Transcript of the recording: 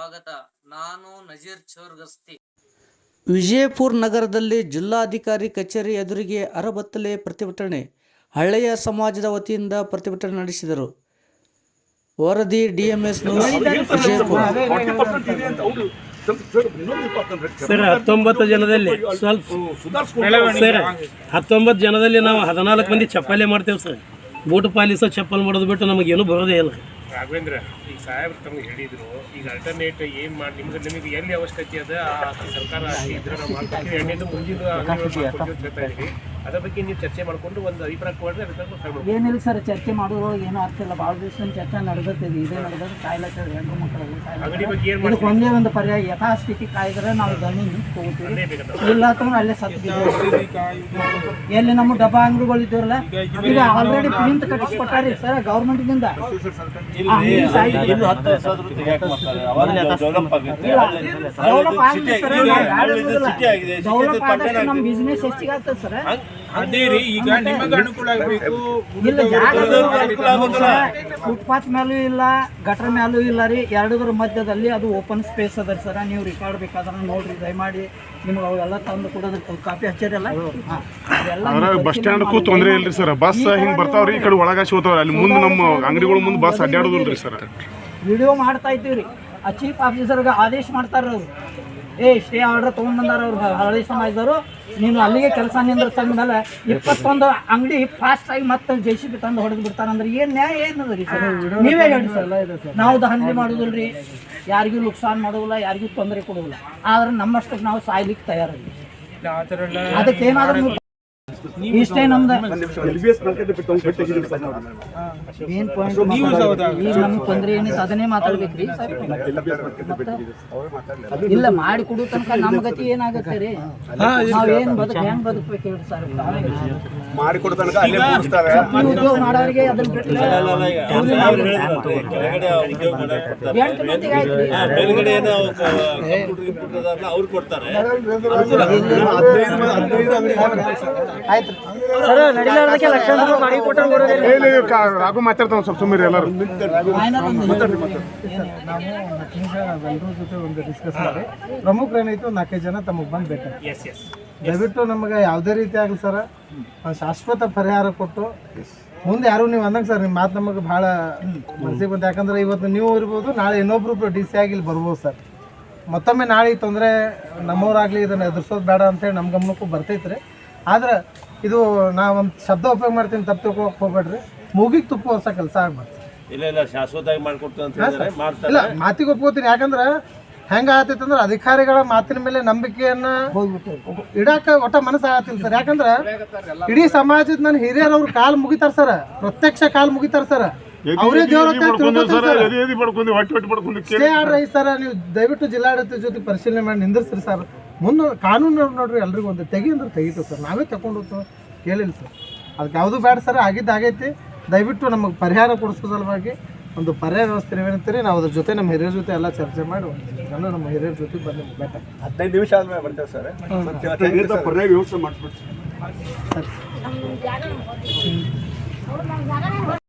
ಸ್ವಾಗತ. ನಾನು ನಜೀರ್ ಚೌರ್ಗಸ್ತಿ. ವಿಜಯಪುರ ನಗರದಲ್ಲಿ ಜಿಲ್ಲಾಧಿಕಾರಿ ಕಚೇರಿ ಎದುರಿಗೆ ಅರಬತ್ತಲೆ ಪ್ರತಿಭಟನೆ. ಹಳೆಯ ಸಮಾಜದ ವತಿಯಿಂದ ಪ್ರತಿಭಟನೆ ನಡೆಸಿದರು. ವರದಿ ಡಿಎಂಎಸ್ ವಿಜಯಪುರ. ಸರ್ ಹತ್ತೊಂಬತ್ತು ಜನದಲ್ಲಿ ಸ್ವಲ್ಪ ಸರ್ ಹತ್ತೊಂಬತ್ತು ಜನದಲ್ಲಿ ನಾವು ಹದಿನಾಲ್ಕು ಮಂದಿ ಚಪ್ಪಲೆ ಮಾಡ್ತೇವೆ ಸರ್. ಬೂಟ್ ಪಾಲಿಸೋ ಚಪ್ಪಲ್ ಮಾಡೋದು ಬಿಟ್ಟು ನಮಗೇನು ಬರೋದೇ ಇಲ್ಲ. ರಾಘವೇಂದ್ರ ಈಗ ಸಾಹೇಬ್ರು ತಮಗೆ ಹೇಳಿದ್ರು ಈಗ ಅಲ್ಟರ್ನೇಟ್ ಏನ್ ಮಾಡಿ ನಿಮ್ಗೆ ನಿಮಗೆ ಎಲ್ಲಿ ಅವಶ್ಯಕತೆ ಅದ ಆ ಸರ್ಕಾರ ಇದ್ರೆ ನಾವು ಮಾಡ್ತೀವಿ ಎಣ್ಣೆದು ಮುಂದಿನ ಅದ್ರ ಬಗ್ಗೆ ನೀವು ಚರ್ಚೆ ಮಾಡ್ಕೊಂಡು ಒಂದು ಅಭಿಪ್ರಾಯ ಕೊಡ್ರೆ ಅದಕ್ಕೆ. ಏನಿಲ್ಲ ಸರ್ ಚರ್ಚೆ ಮಾಡೋದು ಏನೂ ಆಗ್ತಿಲ್ಲ ಭಾಳ ದಿವಸ ಚರ್ಚೆ ನಡೆದತ್ತಿದೆ ಇದೇ ನಡೆದ್ರೆ ಕಾಯಿಲೆ ಹೆಣ್ಣು ಮಕ್ಕಳು ಅಂಗಡಿ ಬಗ್ಗೆ ಏನ್ ಇದಕ್ಕೆ ಒಂದೇ ಒಂದು ಪರ್ಯಾಯ ಯಥಾಸ್ಥಿತಿ ಕಾಯ್ದ್ರೆ ನಾವು ಗಣಿ ತಗೋತೀವಿ ಇಲ್ಲ ಅಂತಂದ್ರೆ ಅಲ್ಲೇ ಸತ್ತು. ಎಲ್ಲಿ ನಮ್ಮ ಡಬ್ಬಾ ಅಂಗಡಿಗಳು ಇದ್ದವಲ್ಲ ಈಗ ಆಲ್ರೆಡಿ ಪ್ರಿಂಟ್ ಕಟ್ಟಿಸ್ಕೊಟ್ಟಾರಿ ಸರ್ ಗೌರ್ಮೆಂಟ್ದಿಂದ ಡೆವಲಪ್ ಆದಷ್ಟು ನಮ್ಮ ಬಿಸ್ನೆಸ್ ಹೆಚ್ಚಿಗೆ ಆಗ್ತದೆ ಸರ್? ಅದೇ ರೀ ಈಗ ನಿಮಗೆ ಅನುಕೂಲ ಆಗಬೇಕು. ಇಲ್ಲ ಫುಟ್ಪಾತ್ ಮೇಲೂ ಇಲ್ಲ ಗಟರ್ ಮೇಲೂ ಇಲ್ಲ ರೀ. ಎರಡರ ಮಧ್ಯದಲ್ಲಿ ಅದು ಓಪನ್ ಸ್ಪೇಸ್ ಅದ ಸರ. ನೀವು ರೆಕಾರ್ಡ್ ಬೇಕಾದ್ರೆ ನೋಡ್ರಿ ದಯಮಾಡಿ ನಿಮ್ಗೆ ಅವೆಲ್ಲ ತಂದು ಕೊಡೋದ್ರ ಕಾಪಿ ಹಚ್ಚಿರಲ್ಲ ಬಸ್ ಸ್ಟ್ಯಾಂಡ್ಗೂ ತೊಂದರೆ ಇಲ್ರಿ ಸರ್. ಬಸ್ ಹಿಂಗ್ ಬರ್ತಾವ್ರಿ ಈ ಕಡೆ ಒಳಗಾಸಿ ಹೋಗ್ತಾವ್ರಿ. ಅಲ್ಲಿ ಮುಂದೆ ನಮ್ಮ ಅಂಗಡಿಗಳ ಮುಂದೆ ಬಸ್ ಅಡ್ಡಾಡೋದಿಲ್ರಿ ಸರ್. ವಿಡಿಯೋ ಮಾಡ್ತಾ ಇದ್ದೀವಿ ರೀ ಆ ಚೀಫ್ ಆಫೀಸರ್ಗೆ ಆದೇಶ ಮಾಡ್ತಾರ ಅವ್ರು. ಏ ಇಷ್ಟೇ ಆರ್ಡರ್ ತೊಗೊಂಡ್ಬಂದಾರ ಅವ್ರು. ಹಳದಿ ಸಮಾಜದವರು. ನೀನು ಅಲ್ಲಿಗೆ ಕೆಲಸ ನಿಂದ್ರಸಂದ ಮೇಲೆ ಇಪ್ಪತ್ತೊಂದು ಅಂಗಡಿ ಫಾಸ್ಟ್ ಆಗಿ ಮತ್ತೆ ಜೆ ಸಿ ಬಿ ತಂದು ಹೊಡೆದು ಬಿಡ್ತಾರಂದ್ರೆ ಏನು ನ್ಯಾಯ ಏನದ ರೀ ಸರ್? ನೀವೇ ಹೇಳಿ ಸರ್. ನಾವು ದಂಧೆ ಮಾಡುದಿಲ್ರಿ. ಯಾರಿಗೂ ನುಕ್ಸಾನ್ ಮಾಡೋದಿಲ್ಲ ಯಾರಿಗೂ ತೊಂದರೆ ಕೊಡೋದಿಲ್ಲ. ಆದ್ರೆ ನಮ್ಮಷ್ಟಕ್ಕೆ ನಾವು ಸಾಯ್ಲಿಕ್ಕೆ ತಯಾರಿಲ್ಲ ಅದಕ್ಕೆ ಏನಾದ್ರೂ ಇಷ್ಟೇ ನಮ್ದು. ಪಾಯಿಂಟ್ ಈಗ ನಮ್ಗೆ ತೊಂದ್ರೆ ಏನಿತ್ತು ಅದನ್ನೇ ಮಾತಾಡ್ಬೇಕ್ರಿ. ಇಲ್ಲ ಮಾಡಿ ಕೊಡೋ ತನಕ ನಮ್ಮ ಗತಿ ಏನಾಗುತ್ತೆ ರೀ? ನಾವೇನ್ ಏನ್ ಬದುಕ್ ಹೆಂಗ್ ಬದುಕ್ಬೇಕು ಹೇಳಿ ಸರ್? ಉದ್ಯೋಗ ಮಾಡೋರಿಗೆ ಅದನ್ನ ಬಿಟ್ಟು ಎಂಟು ಮಂದಿಗೆ ಆಯ್ತು ರೀ. ಅವ್ರು ಕೊಡ್ತಾರೆ. ಆಯ್ತು. ಸರ್ ನಡಿಲಾರ್ದಕ್ಕೆ ಲಕ್ಷ ಮಾಡಿ ಕೊಟ್ಟರು ರಾಘು ಮಾತಾಡ್ತಾವ ಸ್ವಲ್ಪ ಸುಮ್ಮನೆ ಎಲ್ಲರೂ ಜೊತೆ ಒಂದು ಡಿಸ್ಕಸ್ ಮಾಡಿ ಪ್ರಮುಖ ಏನಾಯ್ತು ನಾಲ್ಕೈದು ಜನ ತಮಗೆ ಬಂದು ಬೇಕು ಎಸ್ ಎಸ್ ದಯವಿಟ್ಟು ನಮಗೆ ಯಾವುದೇ ರೀತಿ ಆಗಲಿ ಸರ್ ಶಾಶ್ವತ ಪರಿಹಾರ ಕೊಟ್ಟು ಮುಂದೆ ಯಾರು ನೀವು ಅಂದಂಗೆ ಸರ್ ನಿಮ್ಮ ಮಾತು ನಮಗೆ ಭಾಳ ಮನಸ್ಸಿಗೆ ಬಂತು. ಯಾಕಂದ್ರೆ ಇವತ್ತು ನೀವು ಇರ್ಬೋದು ನಾಳೆ ಇನ್ನೊಬ್ರು ಡಿ ಸಿ ಆಗಿ ಇಲ್ಲಿ ಬರ್ಬೋದು ಸರ್. ಮತ್ತೊಮ್ಮೆ ನಾಳೆ ಈ ತೊಂದರೆ ನಮ್ಮವ್ರಾಗಲಿ ಇದನ್ನು ಎದುರಿಸೋದು ಬೇಡ ಅಂತೇಳಿ ನಮ್ಮ ಗಮನಕ್ಕೂ ಬರ್ತೈತೆ ರೀ. ಆದ್ರೆ ಇದು ನಾವು ಒಂದು ಶಬ್ದ ಉಪಯೋಗ ಮಾಡ್ತೀನಿ ತಪ್ಪು ತಿಳ್ಕೊಳಕ್ ಹೋಗ್ಬೇಡ್ರಿ. ಮೂಗಿಗೆ ತುಪ್ಪ ಹೊಸ ಕೆಲಸ ಆಗ್ಬಾರ್ದು. ಇಲ್ಲ ಇಲ್ಲ ಶಾಶ್ವತವಾಗಿ ಮಾಡ್ಕೊಡ್ತೀನಿ ಅಂತ ಹೇಳಿದ್ರೆ ಮಾಡ್ತಾರೆ. ಇಲ್ಲ ಮಾತಿಗೆ ಒಪ್ಕೋತೀನಿ. ಯಾಕಂದ್ರೆ ಹೆಂಗ ಆತೈತಿ ಅಂದ್ರೆ ಅಧಿಕಾರಿಗಳ ಮಾತಿನ ಮೇಲೆ ನಂಬಿಕೆಯನ್ನ ಇಡಾಕ ಒಟ್ಟ ಮನಸ್ಸು ಆಗತ್ತಿಲ್ಲ ಸರ್. ಯಾಕಂದ್ರೆ ಇಡೀ ಸಮಾಜದ ನನ್ನ ಹಿರಿಯರು ಅವ್ರ ಕಾಲ್ ಮುಗಿತಾರ ಸರ್. ಪ್ರತ್ಯಕ್ಷ ಕಾಲ್ ಮುಗಿತಾರ ಸರ್. ಅವರೇ ದೇವರ ಸರ್ ನೀವು ದಯವಿಟ್ಟು ಜಿಲ್ಲಾಡಳಿತ ಜೊತೆ ಪರಿಶೀಲನೆ ಮಾಡಿ ನಿಂದಿರ್ಸ್ರಿ ಸರ್. ಮುಂದೆ ಕಾನೂನು ನೋಡ್ರಿ ಎಲ್ರಿಗೂ ಒಂದು ತೆಗಿ ಅಂದ್ರೆ ತೆಗಿತು ಸರ್. ನಾವೇ ತಗೊಂಡು ಹೋಗ್ತು ಕೇಳಿಲ್ಲ ಸರ್. ಅದಕ್ಕೆ ಯಾವುದು ಬೇಡ ಸರ್ ಆಗಿದ್ದು ಆಗೈತಿ. ದಯವಿಟ್ಟು ನಮಗೆ ಪರಿಹಾರ ಕೊಡಿಸೋ ಸಲುವಾಗಿ ಒಂದು ಪರ್ಯಾಯ ವ್ಯವಸ್ಥೆ ಏನಂತೀರಿ ನಾವು ಅದ್ರ ಜೊತೆ ನಮ್ಮ ಹಿರಿಯರ ಜೊತೆ ಎಲ್ಲ ಚರ್ಚೆ ಮಾಡಿ ಒಂದು ನಮ್ಮ ಹಿರಿಯರ ಜೊತೆ ಬಂದು ಬೇಟ ಹದಿನೈದು ನಿಮಿಷ ಆದ್ಮೇಲೆ ಬರ್ತೇವೆ ಸರ್? ಪರ್ಯಾಯ ವ್ಯವಸ್ಥೆ ಮಾಡಿಸ್ಬಿಡ್ತೀವಿ ಹ್ಮ್.